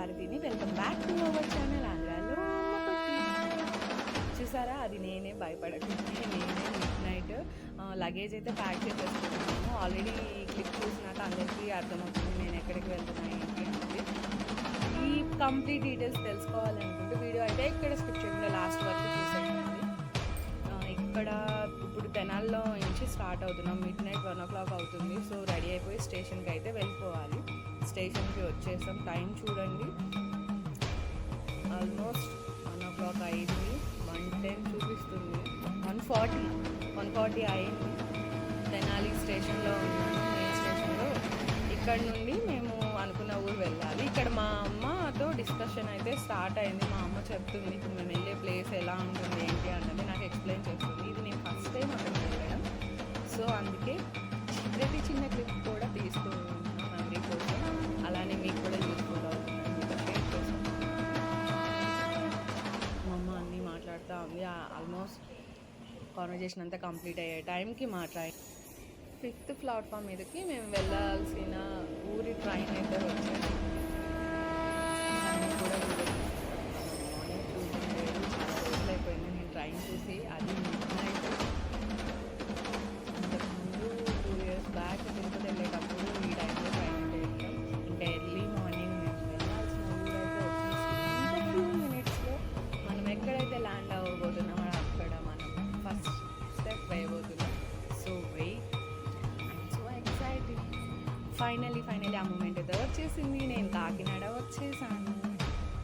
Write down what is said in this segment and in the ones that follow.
భారతిని welcome back to our channel ఆంధ్రాలో చూసారా? అది నేనే భయపడకుండా నేనే మిడ్ నైట్ లగేజ్ అయితే ప్యాక్ చేసేసుకున్నాను. ఆల్రెడీ క్లిప్ చూసినాక అందరికీ అర్థమవుతుంది నేను ఎక్కడికి వెళ్తున్నాను ఏంటి అనేది. ఈ కంప్లీట్ డీటెయిల్స్ తెలుసుకోవాలనుకుంటే వీడియో అయితే ఇక్కడ స్కిప్ చేయకుండా లాస్ట్ వరకు చూసేయండి. ఇక్కడ ఇప్పుడు తెనాల్లో నుంచి స్టార్ట్ అవుతున్నాం. Midnight one o'clock అవుతుంది. సో రెడీ అయిపోయి స్టేషన్కి అయితే వెళ్ళిపోవాలి. స్టేషన్కి వచ్చేసాం. టైం చూడండి. ఆల్మోస్ట్ వన్ ఓ క్లాక్ అయింది. వన్ టెన్ చూపిస్తుంది. వన్ ఫార్టీ వన్ ఫార్టీ అయింది. తెనాలి స్టేషన్లో ఉన్నాము మెయిన్ స్టేషన్లో. ఇక్కడ నుండి మేము అనుకున్న ఊరు వెళ్ళాలి. ఇక్కడ మా అమ్మతో డిస్కషన్ అయితే స్టార్ట్ అయింది. మా అమ్మ చెప్తుంది ఇప్పుడు మేము వెళ్ళే ప్లేస్ ఎలా ఉంటుంది? కాన్వర్జేషన్ అంతా కంప్లీట్ అయ్యే టైంకి మా ట్రైన్. ఫిఫ్త్ ప్లాట్ఫామ్ మీదకి మేము వెళ్ళాల్సిన ఊరి ట్రైన్ అయితే వచ్చింది మార్నింగ్ చూసి చాలా రోజులు అయిపోయింది నేను ట్రైన్ చూసి అది ఫైనలీ ఫైనలీ ఆ మూమెంట్ అయితే వచ్చేసింది. నేను కాకినాడ వచ్చేసాను.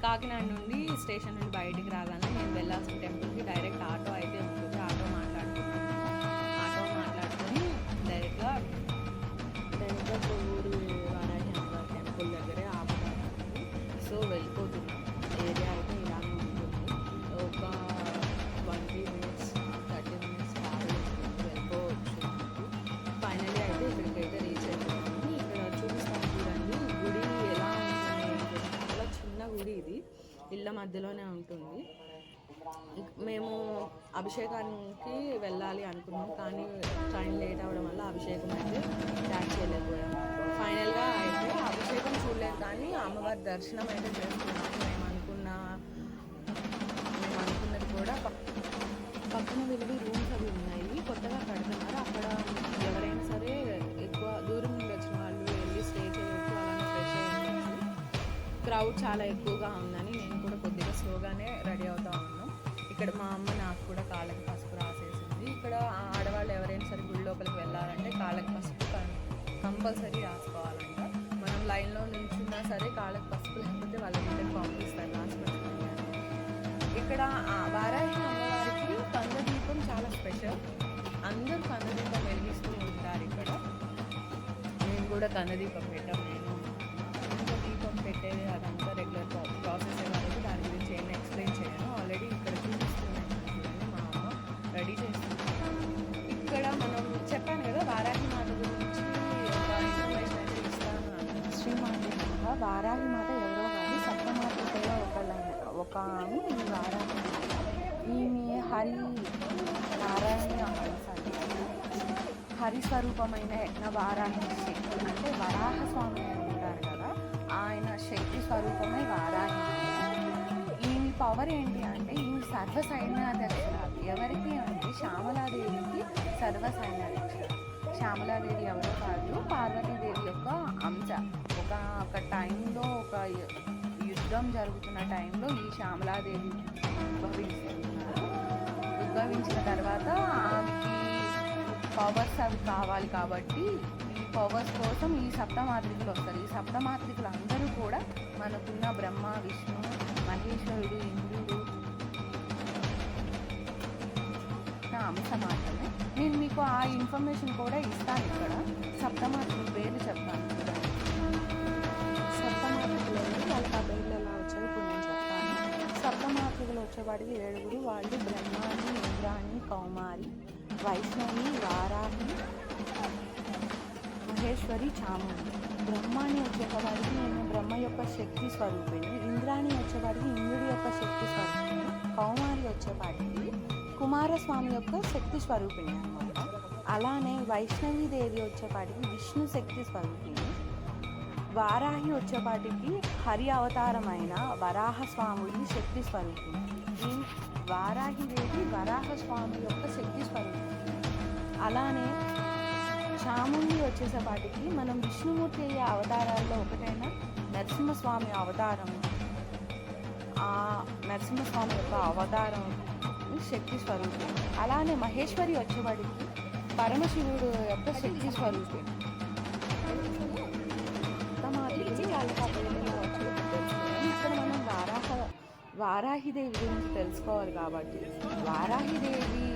కాకినాడ నుండి స్టేషన్ నుండి బయటికి రాగానే నేను వెళ్ళాల్సిన టెంపుల్కి డైరెక్ట్ ఆటో అయితే ఉంటుంది. ఆటో మాట్లాడుకున్నాను ఆటో మాట్లాడుకొని డైరెక్ట్గా డైరెక్ట్గా ఊరు వారాహి మధ్యలోనే ఉంటుంది. మేము అభిషేకానికి వెళ్ళాలి అనుకున్నాం కానీ ట్రైన్ లేట్ అవ్వడం వల్ల అభిషేకం అయితే స్టార్ట్ చేయలేకపోయాం. ఫైనల్గా అయితే అభిషేకం చూడలేదు కానీ అమ్మవారి దర్శనం అయితే చేసుకున్నాం. మేము అనుకున్న మేము అనుకున్నది కూడా పక్కన వెళ్ళి రూమ్స్ అవి ఉన్నాయి కొత్తగా కడుతున్నారు. అక్కడ ఎవరైనా సరే ఎక్కువ దూరం నుండి వచ్చిన వాళ్ళు వెళ్ళి స్టే చేయొచ్చు అలానే ఫ్రెష్ అయ్యొచ్చు క్రౌడ్ చాలా ఎక్కువగా ఉందని ఇక్కడ మా అమ్మ నాకు కూడా కాళ్ళకి పసుపు రాసేసింది. ఇక్కడ ఆ ఆడవాళ్ళు ఎవరైనా సరే గుడి లోపలికి వెళ్ళాలంటే కాళ్ళకి పసుపు కంపల్సరీ రాసుకోవాలంట. మనం లైన్లో నిల్చున్నా సరే కాళ్ళకి పసుపు లేకపోతే వాళ్ళ ఇంటికి పంపిస్తారు రాసి ఇక్కడ ఆ వారాహి అమ్మవారికి కందదీపం చాలా స్పెషల్. అందరూ కందదీపం వెలిగిస్తూ ఉంటారు ఇక్కడ. మేము కూడా కందదీపం పెట్టాము ఒక ఈ వారాహి ఈమె హరి నారాయణ సారీ హరి స్వరూపమైన యజ్ఞ వారాహి శక్తి అంటే వరాహ స్వామి అని ఉంటారు కదా ఆయన శక్తి స్వరూపమే వారాహి ఈమె పవర్ ఏంటి అంటే ఈమె సర్వ సైన్యాధ్యక్షురాలు ఎవరికి అంటే శ్యామలాదేవికి సర్వ సైన్యాధ్యక్షురాలు. శ్యామలాదేవి ఎవరో కాదు పార్వతీదేవి యొక్క అంశ. ఒక ఒక టైంలో ఒక యుద్ధం జరుగుతున్న టైంలో ఈ శ్యామలాదేవి ఉద్భవిస్తున్నారు ఉద్భవించిన తర్వాత ఆమెకి పవర్స్ అవి కావాలి కాబట్టి ఈ పవర్స్ కోసం ఈ సప్తమాత్రికలు వస్తారు. ఈ సప్తమాత్రికలు అందరూ కూడా మనకున్న బ్రహ్మ విష్ణు మహేశ్వరుడు ఇంద్రుడు నా అంశ మాత్రమే. నేను మీకు ఆ ఇన్ఫర్మేషన్ కూడా ఇస్తాను ఇక్కడ. సప్తమాతృకుల పేర్లు చెప్తాను. చూడండి వాళ్ళకి ఆ పేర్లు ఎలా వచ్చాయి ఇప్పుడు నేను చెప్తాను కూర్చోబడి వచ్చేవాడికి ఏడుగురు. వాళ్ళు బ్రహ్మాని ఇంద్రాణి కౌమారి వైష్ణవి వారాహి మహేశ్వరి చాముండి. బ్రహ్మాని వచ్చేవాడికి నేను బ్రహ్మ యొక్క శక్తి స్వరూపిణి. ఇంద్రాణి వచ్చేవాడికి ఇంద్రుడి యొక్క శక్తి స్వరూపిణి. కౌమారి వచ్చేవాడికి కుమారస్వామి యొక్క శక్తి స్వరూపిణి అనమాట అలానే వైష్ణవి దేవి వచ్చేపాటికి విష్ణు శక్తి స్వరూపిణి. వారాహి వచ్చేపాటికి హరి అవతారమైన వరాహస్వాముడి శక్తి స్వరూపం. ఈ వారాహి దేవి వరాహస్వామి యొక్క శక్తి స్వరూపం. అలానే చాముండి వచ్చేసేపాటికి మనం విష్ణుమూర్తి అయ్యే అవతారాల్లో ఒకటైన నరసింహస్వామి అవతారం. ఆ నరసింహస్వామి యొక్క అవతారం శక్తి స్వరూపం. అలానే మహేశ్వరి వచ్చేవాడికి పరమశివుడు యొక్క శక్తి స్వరూపం. వారాహిదేవి గురించి తెలుసుకోవాలి కాబట్టి. వారాహిదేవి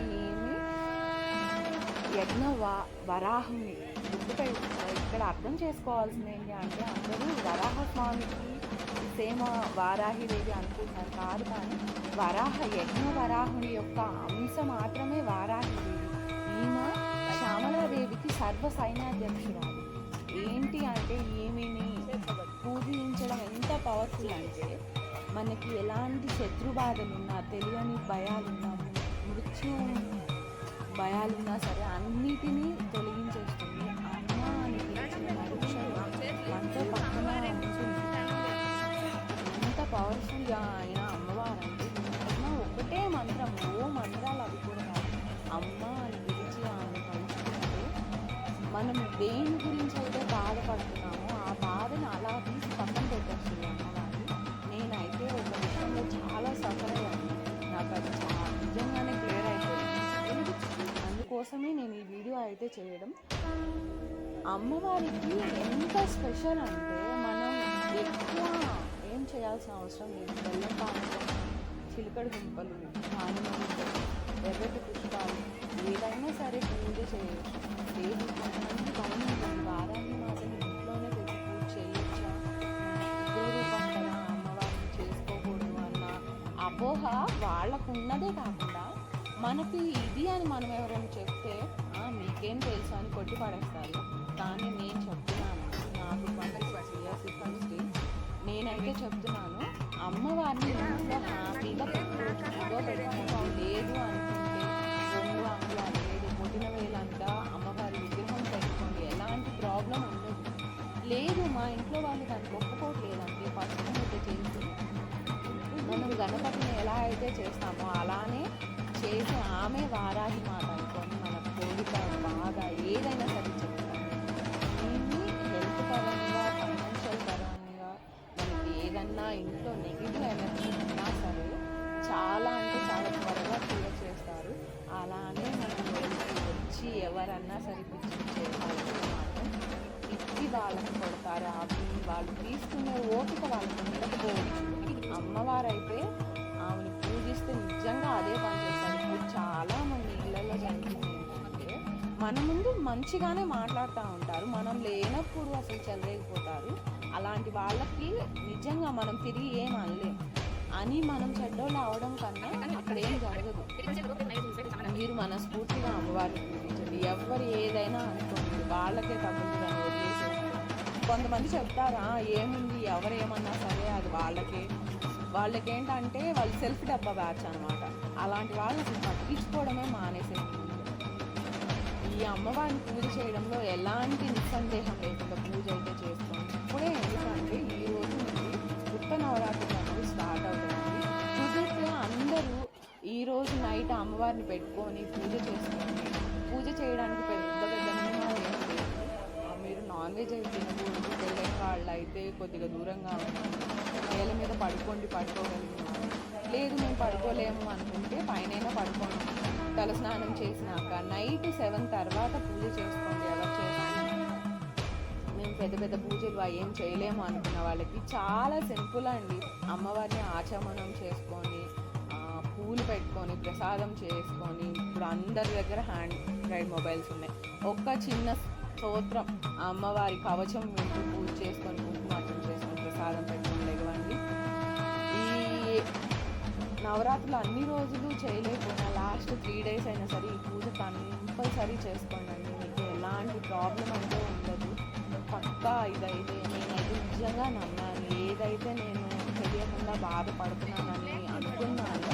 యజ్ఞ వా వరాహుని. గుర్తుపై ఇక్కడ అర్థం చేసుకోవాల్సింది ఏంటి అంటే అందరూ వరాహస్వామికి సేమ వారాహిదేవి అనుకుంటున్నారు కాదు కానీ వరాహ యజ్ఞ వరాహుని యొక్క అంశ మాత్రమే వారాహిదేవి. ఈమె శ్యామలాదేవికి సర్వ సైన్యాధ్యక్షురాలు. ఏంటి అంటే ఈమెని పూజించడం ఎంత పవర్ఫుల్ అంటే మనకి ఎలాంటి శత్రుబాధలున్నా తెలియని భయాలున్నా మృత్యు భయాలున్నా సరే అన్నిటినీ తొలగించేస్తుంది. అమ్మ అని అంత పక్కన ఎంత పవర్ఫుల్గా అయిన అమ్మవారు అంటే అమ్మ ఒకటే మంత్రం ఓ మంత్రాలు అవి కూడా అమ్మ అని పిలిచి ఆమె మనం దేని గురించి కోసమే నేను ఈ వీడియో అయితే చేయడం. అమ్మవారికి ఎంత స్పెషల్ అంటే మనం ఎక్కువ ఏం చేయాల్సిన అవసరం లేదు. బెల్లం పానకం చిలకడ దుంపలు దానిమ్మలు ఎర్రటి పుష్పాలు ఏదైనా సరే పూజ చేయొచ్చు. ఏది కొంతమంది భయం ఉంటుంది వారాన్ని మాత్రం ఇంట్లోనే పెట్టి పూజ చేయొచ్చా? రూపం కదా అమ్మవారిని చేసుకోకూడదు అన్న అపోహ వాళ్ళకున్నదే కాకుండా మనకి ఇది అని మనం ఎవరైనా చెప్తే మీకేం తెలుసు అని కొట్టి పడేస్తారు. కానీ నేను చెప్తున్నాను. నాకు పండుగ నేనైతే చెప్తున్నాను అమ్మవారిని ఇంట్లో హ్యాపీగా పెట్టుకోవచ్చు పెట్టుకోవడం లేదు అనుకుంటే రెండు లేదు పుట్టిన వేలంతా అమ్మవారి విగ్రహం పెట్టుకోండి. ఎలాంటి ప్రాబ్లం ఉండదు. లేదు మా ఇంట్లో వాళ్ళు దానికి ఒప్పుకోవట్లేదంటే పసుపు అయితే చేసి మనం గణపతిని ఎలా అయితే చేస్తామో అలానే చేసి ఆమె వారాహి మాట ఏదైనా సరే చెప్తాము దీన్ని హెల్త్ పరంగా ఫైనాన్షియల్ పరంగా మనకి ఏదన్నా ఇంట్లో నెగిటివ్ ఎనర్జీ ఉన్నా సరే చాలా అంటే చాలా త్వరగా క్లియర్ చేస్తారు. అలానే మనం వచ్చి ఎవరన్నా సరే పిచ్చి చేయాలి ఇచ్చి పిచ్చి వాళ్ళకి కొడతారు. అవి వాళ్ళు తీసుకునే ఓపిక వాళ్ళకి ఉండకపోవచ్చు. అమ్మవారైతే ఆమెను పూజిస్తే నిజంగా అదే పని మన ముందు మంచిగానే మాట్లాడుతూ ఉంటారు. మనం లేనప్పుడు అసలు చెలరేగిపోతారు. అలాంటి వాళ్ళకి నిజంగా మనం తిరిగి ఏం అనలేం. అని మనం చెడ్డోళ్ళు అవడం కన్నా అక్కడ ఏం జరగదు. మీరు మనస్ఫూర్తిగా అమ్మవారిని పూజించండి ఎవరు ఏదైనా అనుకోండి. వాళ్ళకే తగ్గుతుందని కొంతమంది చెప్తారా ఏముంది? ఎవరు ఏమన్నా సరే అది వాళ్ళకే. వాళ్ళకేంటంటే వాళ్ళు సెల్ఫ్ డబ్బా బ్యాచ్ అనమాట అలాంటి వాళ్ళు అసలు పట్టించుకోవడమే మానేసేయండి. ఈ అమ్మవారిని పూజ చేయడంలో ఎలాంటి నిస్సందేహం లేకుండా పూజ అయితే చేస్తాం. ఇప్పుడే ఎందుకంటే ఈ రోజు నుండి నవరాత్రి నవరాత్రులు అనేవి స్టార్ట్ అవుతుంది. పూజలో అందరూ ఈ రోజు నైట్ అమ్మవారిని పెట్టుకొని పూజ చేసుకోండి. పూజ చేయడానికి పెద్ద పెద్ద నియమాలు మీరు నాన్ వెజ్ అయితే తినకూడదు. పెళ్ళైన వాళ్ళు అయితే కొద్దిగా దూరంగా నేల మీద పడుకోండి పడుకోగలిగిన లేదు మేము పడుకోలేము అనుకుంటే పైన పడుకోండి. తలస్నానం చేసినాక నైట్ సెవెన్ తర్వాత పూజ చేసుకోండి ఎవరు చేస్తాను మేము పెద్ద పెద్ద పూజలు ఏం చేయలేము అనుకున్న వాళ్ళకి. చాలా సింపుల్ అండి. అమ్మవారిని ఆచమనం చేసుకొని పూలు పెట్టుకొని ప్రసాదం చేసుకొని ఇప్పుడు అందరి దగ్గర హ్యాండ్ రైడ్ మొబైల్స్ ఉన్నాయి. ఒక్క చిన్న స్తోత్రం అమ్మవారి కవచం వింటూ పూజ చేసుకొని కుంకుమార్చన చేసుకొని ప్రసాదం పెట్టుకొని లేవండి. ఈ నవరాత్రులు అన్ని రోజులు చేయలేకపోయినా లాస్ట్ త్రీ డేస్ అయినా సరే ఈ పూజ కంపల్సరీ చేసుకోండి. అండి మీకు ఎలాంటి ప్రాబ్లం అయితే ఉండదు. పక్కా ఇదైతే నేనైతే నిజంగా నమ్మాను. ఏదైతే నేను తెలియకుండా బాధపడుతున్నానని అనుకున్నాను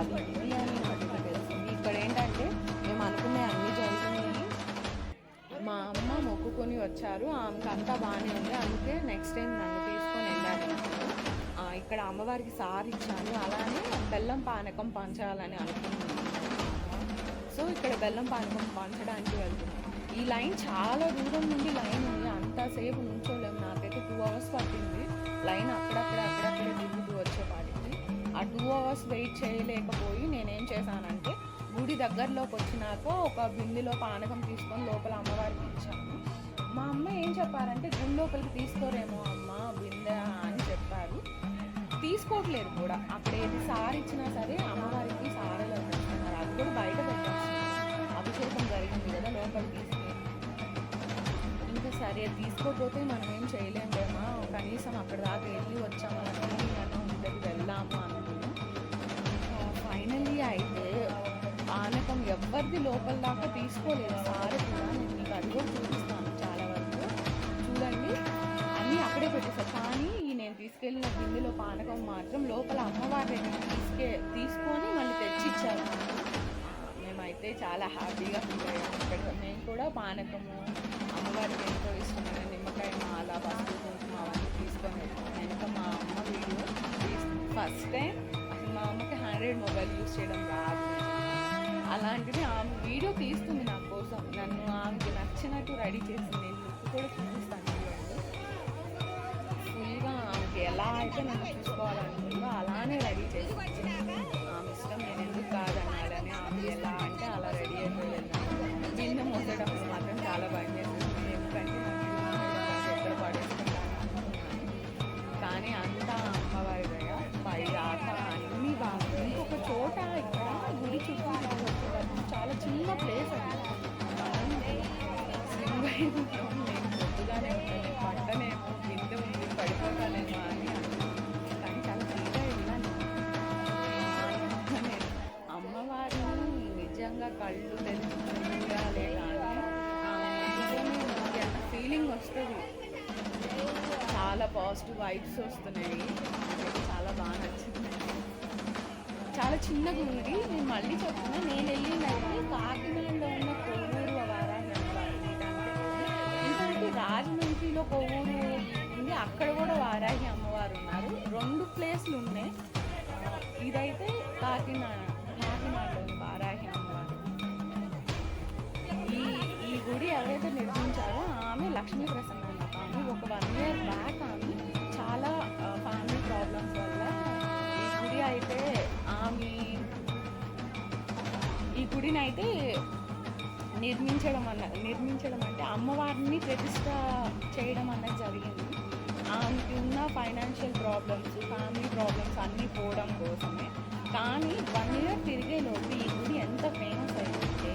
అది ఇది అని నాకు తెలిసింది ఇక్కడ ఏంటంటే మేము అనుకునే అన్ని జరుగుతున్నాయి. మా అమ్మ మొక్కుకొని వచ్చారు. ఆమెకు అంతా బాగానే ఉంది. అందుకే నెక్స్ట్ టైం నన్ను అక్కడ ఇక్కడ అమ్మవారికి సారి ఇచ్చాను. అలానే బెల్లం పానకం పంచాలని అనుకుంటున్నాను. సో ఇక్కడ బెల్లం పానకం పంచడానికి వెళ్తున్నాను. ఈ లైన్ చాలా దూరం నుండి లైన్ ఉంది. అంతసేపు నుంచోలేము. నాకైతే టూ అవర్స్ పట్టింది. లైన్ అక్కడక్కడ అక్కడక్కడ తిరుగుతూ వచ్చేపాటికి. ఆ టూ అవర్స్ వెయిట్ చేయలేకపోయి నేనేం చేశానంటే గుడి దగ్గరలోకి వచ్చినాక ఒక బిందిలో పానకం తీసుకొని లోపల అమ్మవారికి ఇచ్చాను. మా అమ్మ ఏం చెప్పారంటే గుడి లోపలికి తీసుకోరేమో తీసుకోవట్లేదు కూడా. అక్కడ ఏది సార్ ఇచ్చినా సరే అమ్మవారికి సారలు అందిస్తున్నారు. అది కూడా బయట పెట్టేస్తున్నారు అభిషేకం జరిగింది కదా లోపల తీసుకుని ఇంకా సరే తీసుకోకపోతే మనం ఏం చేయలేమేమా కనీసం అక్కడ దాకా వెళ్ళి వచ్చాము అలా ఫీలింగ్ అన్న ఉంటుంది వెళ్దాము అనుకున్నాం. ఫైనల్లీ అయితే ఆనకం ఎవరిది లోపల దాకా తీసుకోలేదు. సార్ కూడా నేను మీకు అది కూడా చూపిస్తాను చాలా వరకు. చూడండి అన్నీ అక్కడే పెట్టేశారు. కానీ తీసుకెళ్ళిన గిన్నెలో పానకం మాత్రం లోపల అమ్మవారి తీసుకే తీసుకొని మళ్ళీ తెచ్చిచ్చారు. మేమైతే చాలా హ్యాపీగా ఫీల్ అయ్యాము ఇక్కడ మేము కూడా పానకము అమ్మవారికి ఎంతో ఇష్టమైన నిమ్మకాయ మాల పసుపు కుంకుమ అవన్నీ తీసుకొని వెనక మా అమ్మ వీడియో ఫస్ట్ టైం అసలు మా అమ్మకి హండ్రెడ్ మొబైల్ యూస్ చేయడం రాదు. అలాంటిది ఆమె వీడియో తీస్తుంది నా కోసం. నన్ను ఆమెకి నచ్చినట్టు రెడీ చేసింది. నేను కూడా చూపిస్తాను ఎలా అయితే నేను చూసుకోవాలనుకుందో అలానే రెడీ చేసి ఆమె ఇష్టం నేను ఎందుకు కాదన్నాడని ఆమె ఎలా అంటే అలా రెడీ అయిపోయి నిన్న బిందె మోసేటప్పుడు మాత్రం చాలా బాగా చేసింది ఎందుకంటే ఎక్కడ పడేసుకుంటాను కానీ అంతా అమ్మవారి దయ పై దాకా అన్నీ బాగుంది ఇంకొక చోట ఇక్కడ గుడి చుట్టూ చాలా చిన్న ప్లేస్ అది. పాజిటివ్ వైబ్స్ వస్తున్నాయి. చాలా బాగా నచ్చింది. చాలా చిన్నగా ఉంది. నేను మళ్ళీ చెప్తున్నా నేను వెళ్ళిందంటే కాకినాడలో ఉన్న కొవ్వూరు వారాహి రాజమండ్రిలో కొవ్వూరు ఉంది. అక్కడ కూడా వారాహి అమ్మవారు ఉన్నారు. రెండు ప్లేస్లు ఉన్నాయి. ఇదైతే కాకినాడ. గుడిని అయితే నిర్మించడం అన్న నిర్మించడం అంటే అమ్మవారిని ప్రతిష్ట చేయడం అన్నది జరిగింది. ఆమెకి ఉన్న ఫైనాన్షియల్ ప్రాబ్లమ్స్ ఫ్యామిలీ ప్రాబ్లమ్స్ అన్నీ పోవడం కోసమే. కానీ వన్ ఇయర్ తిరిగే లోపు ఈ గుడి ఎంత ఫేమస్ అయిందంటే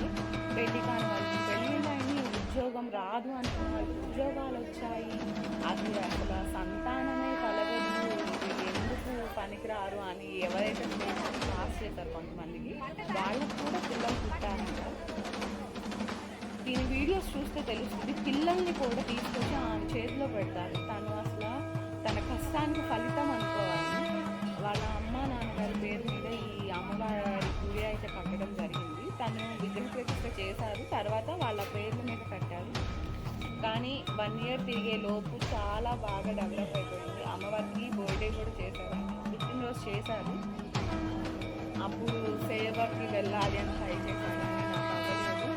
పెళ్ళి కాని వాళ్ళకి పెళ్ళిళ్ళని ఉద్యోగం రాదు అనుకున్న ఉద్యోగాలు వచ్చాయి. అది అసలు సంతానమే కలగదు పనికిరారు అని ఎవరైతే పాస్ చేస్తారు కొంతమందికి వాళ్ళకు కూడా పిల్లలు పుట్టారంట. దీని వీడియోస్ చూస్తే తెలుస్తుంది పిల్లల్ని కూడా తీసుకొచ్చి ఆమె చేతిలో పెడతారు. తను అసలు తన కష్టానికి ఫలితం అనుకోవాలి. వాళ్ళ అమ్మ నాన్నగారి పేరు మీద ఈ అమ్మవారి గుడి అయితే కట్టడం జరిగింది. తను విగ్రహ ప్రతిష్ట చేశారు. తర్వాత వాళ్ళ పేరు కానీ వన్ ఇయర్ తిరిగే లోపు చాలా బాగా డెవలప్ అయిపోయింది. అమ్మవారికి బర్త్డే కూడా చేశారు. పుట్టినరోజు చేశారు. అప్పుడు సేవకి వెళ్ళాలి అని ట్రై చేశాను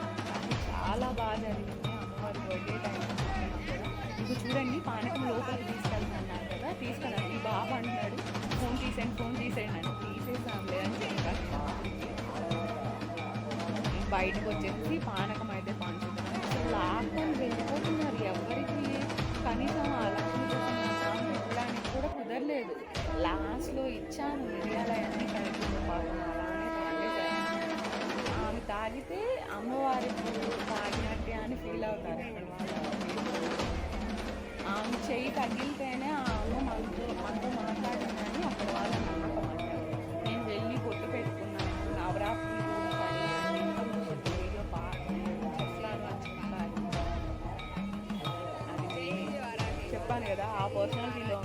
చాలా బాగా జరిగింది. అమ్మవారి బర్త్డే టైం ఇప్పుడు చూడండి పానకం లోపలికి తీసుకెళ్తున్నాను కదా తీసుకెళ్ళాను ఈ బాబు అంటున్నాడు ఫోన్ తీసేయండి ఫోన్ తీసేయండి అని. తీసేసాంలే అని చెప్పారు. బయటకు వచ్చేసి పానకం లాక్డౌన్ వెళ్ళిపోతున్నారు ఎవరికి? కనీసం ఆ లక్ష్మీ ప్రసన్న ఇవ్వడానికి కూడా కుదరలేదు. లాస్ట్లో ఇచ్చాను మిరియాలయన్నీ కలిపి పాపం అలానే ఆమె తాగితే అమ్మవారికి తాగినట్టే అని ఫీల్ అవుతారు ఇక్కడ ఆమె చెయ్యి తగిలితేనే ఆ అమ్మ మనతో మనతో మాట్లాడుతున్నాను కదా ఆ పర్సనాలిటీలో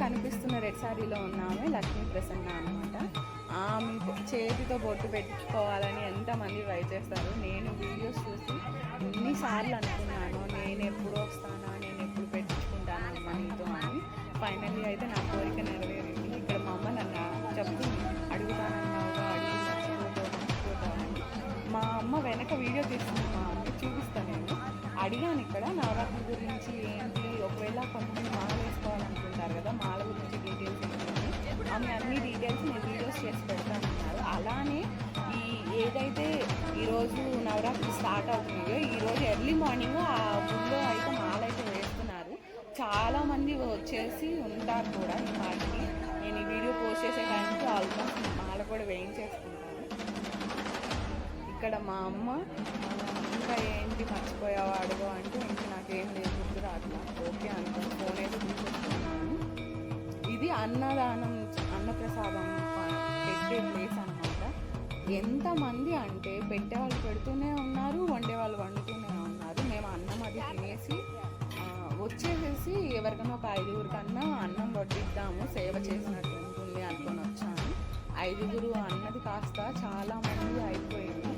కనిపిస్తున్న రెడ్ శారీలో ఉన్న ఆమె లక్ష్మీ ప్రసన్న అనమాట ఆమె చేతితో బొట్టు పెట్టుకోవాలని ఎంతమంది ట్రై చేస్తారు నేను వీడియోస్ చూసి ఎన్నిసార్లు అనుకున్నాను నేను ఎప్పుడు వస్తానా నేను ఎప్పుడు పెట్టించుకుంటాను మనీతో అని. ఫైనల్లీ అయితే నా కోరిక నెరవేరింది. ఇక్కడ మా అమ్మ నన్ను చెప్తుంది అడుగుతానన్నావుగా అడిగి మా అమ్మ వెనక వీడియో తీస్తుంది మా అమ్మ చూపిస్తాను నేను. అడిగాను ఇక్కడ నవరాత్రి గురించి ఏంటి? ఒకవేళ కొంతమంది మాల అన్నారు కదా మాల గురించి డీటెయిల్స్ ఏంటి ఆమె అన్ని డీటెయిల్స్ నేను వీడియోస్ చేసి పెడతానన్నారు అలానే ఈ ఏదైతే ఈరోజు నవరాత్రి స్టార్ట్ అవుతుందో ఈరోజు ఎర్లీ మార్నింగ్ ఆ గుళ్ళో అయితే మాల అయితే వేస్తున్నారు. చాలామంది వచ్చేసి ఉంటారు కూడా ఈ మాటకి నేను ఈ వీడియో పోస్ట్ చేసే టైంకి ఆల్మోస్ట్ మాల కూడా వేయించేసుకుంటాను. ఇక్కడ మా అమ్మ ఇంకా ఏంటి మర్చిపోయావా అడుగు అంటే ఇంక నాకేం లేదు గుర్తు రాట్లా ఓకే అనుకో ఫోన్ అయితే ఇది అన్నదానం అన్నప్రసాదం పెట్టే ప్లేస్ అనమాట ఎంతమంది అంటే పెట్టే వాళ్ళు పెడుతూనే ఉన్నారు వండే వాళ్ళు వండుతూనే ఉన్నారు. మేము అన్నం అది తినేసి వచ్చేసేసి ఎవరికైనా ఒక ఐదుగురు కన్నా అన్నం వడ్డిద్దాము సేవ చేసినట్టు ఉంటుంది అనుకొని వచ్చాను. ఐదుగురు అన్నది కాస్త చాలా మంది అయిపోయింది.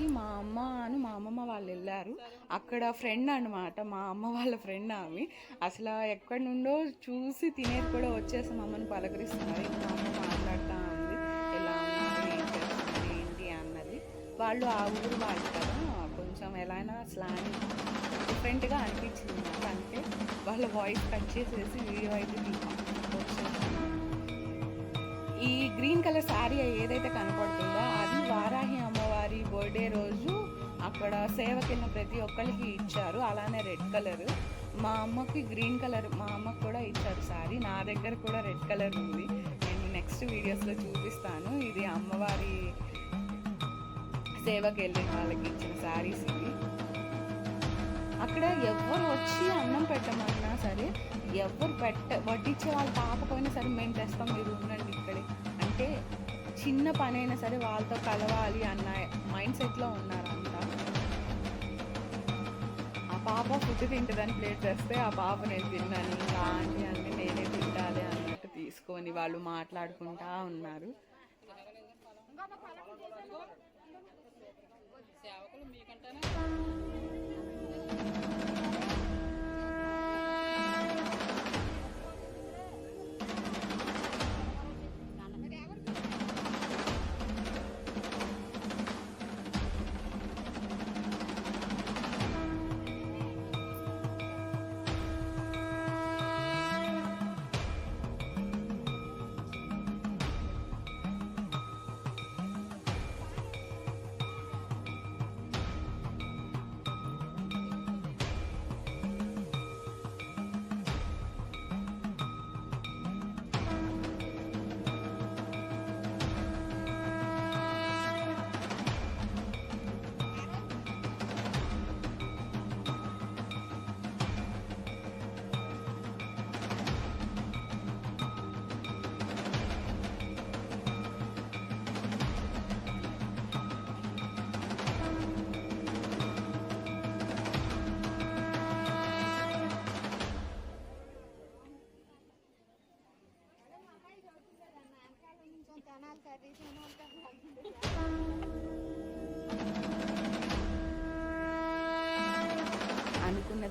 అప్పుడు మా అమ్మ అని మా అమ్మమ్మ వాళ్ళు వెళ్ళారు. అక్కడ ఫ్రెండ్ అన్నమాట మా అమ్మ వాళ్ళ ఫ్రెండ్ ఆమె. అసలు ఎక్కడి నుండో చూసి తినేది కూడా వచ్చేసి అమ్మని పలకరిస్తున్నారు. మా అమ్మ మాట్లాడుతూ ఉంది. ఎలా ఉన్నారు ఏం చేస్తున్నారు ఏంటి? అన్నది. వాళ్ళు ఆ ఊరు వాళ్ళు కదా కొంచెం ఎలా అయినా స్లాంగ్ డిఫరెంట్గా అనిపించింది నాకు. అంటే వాళ్ళ వాయిస్ కట్ చేసేసి వీడియో అయితే తీసుకుంటాం ఈ గ్రీన్ కలర్ శారీ ఏదైతే కనపడుతుందో అది వారాహి అమ్మ బర్త్డే రోజు అక్కడ సేవకిన్న ప్రతి ఒక్కరికి ఇచ్చారు. అలానే రెడ్ కలర్. మా అమ్మకి గ్రీన్ కలర్ మా అమ్మకి కూడా ఇచ్చారు సారీ. నా దగ్గర కూడా రెడ్ కలర్ ఉంది. నేను నెక్స్ట్ వీడియోస్లో చూపిస్తాను. ఇది అమ్మవారి సేవకి వెళ్ళిన వాళ్ళకి ఇచ్చిన శారీస్ ఇవి. అక్కడ ఎవరు వచ్చి అన్నం పెట్టమన్నా సరే ఎవరు పెట్ట వడ్డించే వాళ్ళు పాపకపోయినా సరే మేము తెస్తాం. మీరు ఉండండి ఇక్కడే. చిన్న పని అయినా సరే వాళ్ళతో కలవాలి అన్న మైండ్ సెట్లో ఉన్నారంతా. ఆ పాప ఫుడ్ తింటుందని ప్లేట్ చేస్తే ఆ పాప నేను తిన్నాను ఇంకా ఆంటీ అంటే నేనే తింటాలి అన్నట్టు తీసుకొని వాళ్ళు మాట్లాడుకుంటా ఉన్నారు. సేవకులు మీకంటేనే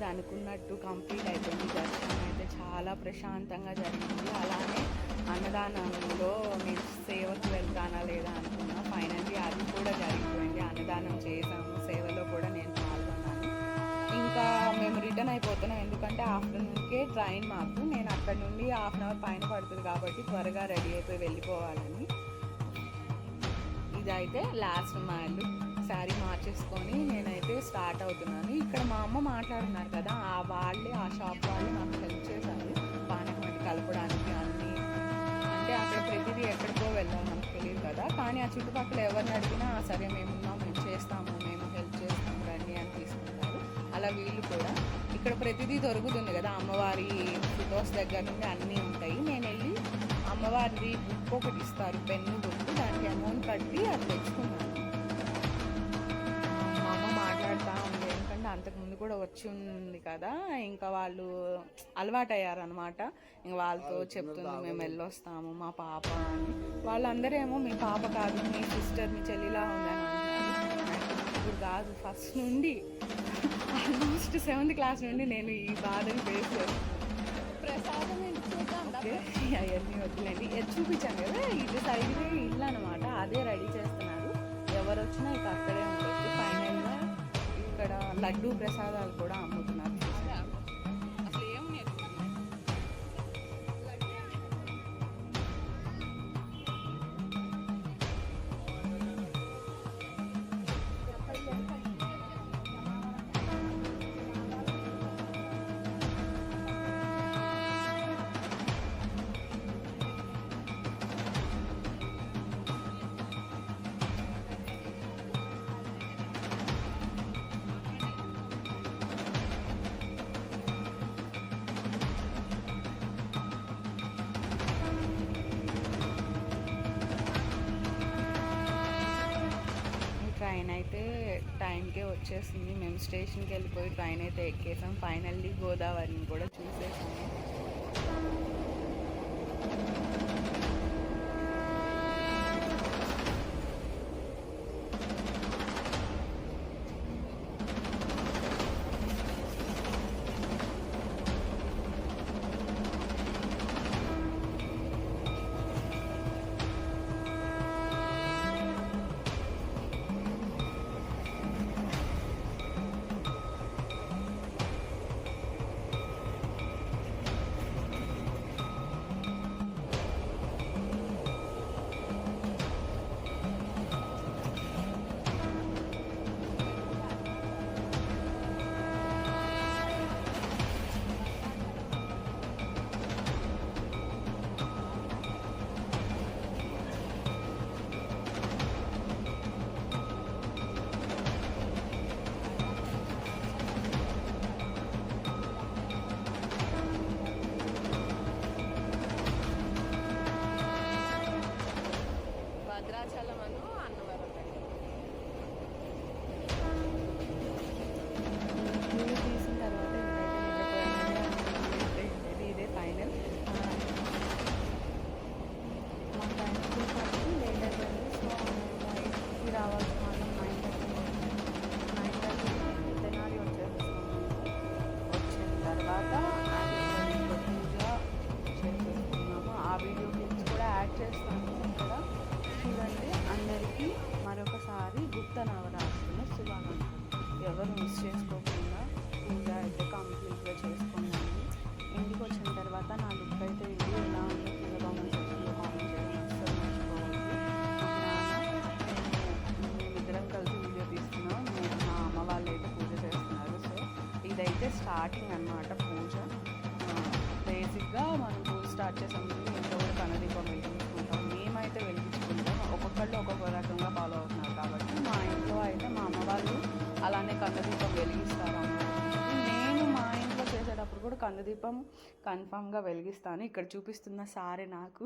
అనుకున్నట్టు కంప్లీట్ అయిపోయింది. దర్శనం అయితే చాలా ప్రశాంతంగా జరిగింది. అలానే అన్నదానంలో నేను సేవకు వెళ్తానా లేదా అనుకున్నా ఫైనల్లీ అది కూడా జరిగిపోయింది. అన్నదానం చేశాము. సేవలో కూడా నేను పాల్గొన్నాను. ఇంకా మేము రిటర్న్ అయిపోతున్నాం. ఎందుకంటే ఆఫ్టర్నూన్కే ట్రైన్ మాకు. నేను అక్కడ నుండి హాఫ్ అన్ అవర్ పైన పడుతుంది కాబట్టి త్వరగా రెడీ అయిపోయి వెళ్ళిపోవాలని. ఇదైతే లాస్ట్ మైల్. శారీ మార్చేసుకొని నేనైతే స్టార్ట్ అవుతున్నాను. ఇక్కడ మా అమ్మ మాట్లాడున్నారు కదా ఆ వాళ్ళే ఆ షాప్ వాళ్ళు నాకు హెల్ప్ చేశారు. పానకం కలపడానికి అన్నీ. అంటే అక్కడ ప్రతిదీ ఎక్కడికో వెళ్ళాం నాకు తెలియదు కదా. కానీ ఆ చుట్టుపక్కల ఎవరిని అడిగినా సరే మేము ఉన్నాం మేము చేస్తాము మేము హెల్ప్ చేస్తాము రండి అని తీసుకుంటారు. అలా వీళ్ళు కూడా. ఇక్కడ ప్రతిదీ దొరుకుతుంది కదా అమ్మవారి ఫొటోస్ దగ్గర నుండి అన్నీ ఉంటాయి. నేను వెళ్ళి అమ్మవారిది బుక్ ఒకటి ఇస్తారు పెన్ను బుక్. దానికి అమౌంట్ కట్టి అది తెచ్చుకున్నాను. అంతకుముందు కూడా వచ్చి ఉంది కదా ఇంకా వాళ్ళు అలవాటు అయ్యారనమాట ఇంకా వాళ్ళతో చెప్తుంది మేము వెళ్ళొస్తాము మా పాప అని. వాళ్ళందరేమో మీ పాప కాదు మీ సిస్టర్ మీ చెల్లిలా ఉందని ఇప్పుడు కాదు ఫస్ట్ నుండి ఆల్మోస్ట్ సెవెంత్ క్లాస్ నుండి నేను ఈ బాధని ఫేస్ ప్రసాదం అవన్నీ వద్దులేండి. ఇది చూపించాను కదా ఇది సైడ్దే ఇల్లు అనమాట అదే రెడీ చేస్తున్నారు. ఎవరు వచ్చినా ఇక అక్కడే ఫైనల్గా ఇక్కడ లడ్డు ప్రసాదాలు కూడా అమ్ముతారు. వచ్చేసింది. మేము స్టేషన్కి వెళ్ళిపోయి ట్రైన్ అయితే ఎక్కేసాం. ఫైనల్లీ గోదావరిని కూడా చూసేసాము. స్టార్టింగ్ అన్నమాట పూజ. బేసిక్గా మనం పూజ స్టార్ట్ చేసే ముందు ఇంట్లో కూడా కనదీపం వెలిగించుకుంటాం మేమైతే వెలిగించుకుంటాం. ఒక్కొక్కళ్ళు ఒక్కొక్క రకంగా ఫాలో అవుతున్నారు కాబట్టి మా ఇంట్లో అయితే మా అమ్మ వాళ్ళు అలానే కన్నదీపం వెలిగిస్తారు కూడా కన్నుదీపం కన్ఫామ్గా వెలిగిస్తాను. ఇక్కడ చూపిస్తున్న సారీ నాకు.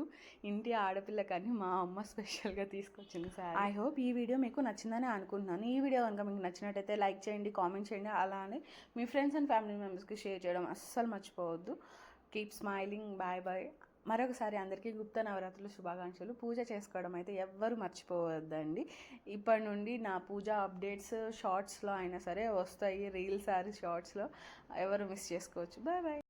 ఇంటి ఆడపిల్ల కానీ మా అమ్మ స్పెషల్గా తీసుకొచ్చింది సారీ. ఐ హోప్ ఈ వీడియో మీకు నచ్చిందని అనుకుంటున్నాను. ఈ వీడియో కనుక మీకు నచ్చినట్టయితే లైక్ చేయండి కామెంట్ చేయండి అలానే మీ ఫ్రెండ్స్ అండ్ ఫ్యామిలీ మెంబర్స్కి షేర్ చేయడం అస్సలు మర్చిపోవద్దు. Keep smiling. Bye bye. మరొకసారి అందరికీ గుప్త నవరాత్రులు శుభాకాంక్షలు. పూజ చేసుకోవడం అయితే ఎవ్వరు మర్చిపోవద్దండి. ఇప్పటి నుండి నా పూజ అప్డేట్స్ షార్ట్స్లో అయినా సరే వస్తాయి రీల్స్ ఆర్ షార్ట్స్లో. ఎవరు మిస్ చేసుకోవచ్చు. Bye bye.